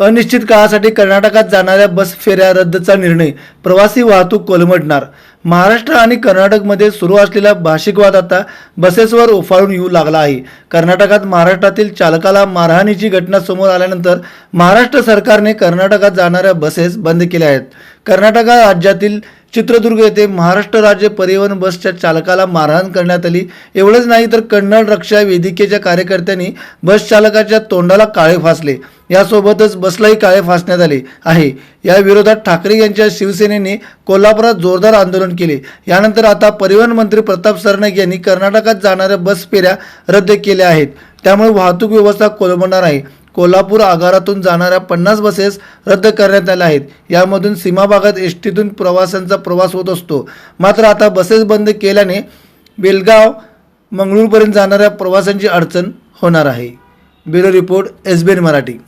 अनिश्चित काळासाठी कर्नाटकात जाणाऱ्या बस फेऱ्या रद्दचा निर्णय. प्रवासी वाहतूक कोलमडणार. महाराष्ट्र आणि कर्नाटकमध्ये सुरू असलेला भाषिक वाद आता बसेसवर उफाळून येऊ लागला आहे. कर्नाटकात महाराष्ट्रातील चालकाला मारहाणीची घटना समोर आल्यानंतर महाराष्ट्र सरकारने कर्नाटकात जाणाऱ्या बसेस बंद केल्या आहेत. कर्नाटक राज्यातील चित्रदुर्ग येथे महाराष्ट्र राज्य परिवहन बसच्या चालकाला मारहाण करण्यात आली. एवढंच नाही तर कन्नड रक्षा वेदिकेच्या कार्यकर्त्यांनी बस चालकाच्या तोंडाला काळे फासले. यासोबतच बसलाही काळे फासण्यात आले आहे. या विरोधात ठाकरे यांच्या शिवसेनेने कोल्हापुरात जोरदार आंदोलन केले. यानंतर आता परिवहन मंत्री प्रताप सरनाईक यांनी कर्नाटकात जाणाऱ्या बस फेऱ्या रद्द केल्या आहेत. त्यामुळे वाहतूक व्यवस्था कोलमडणार आहे. कोल्हापूर आगारातून जाणाऱ्या पन्नास बसेस रद्द करण्यात आल्या आहेत. यामधून सीमा भागात एस टीतून प्रवाशांचा प्रवास होत असतो. मात्र आता बसेस बंद केल्याने बेलगाव मंगळूरपर्यंत जाणाऱ्या प्रवाशांची अडचण होणार आहे. Bureau report S B N Marathi.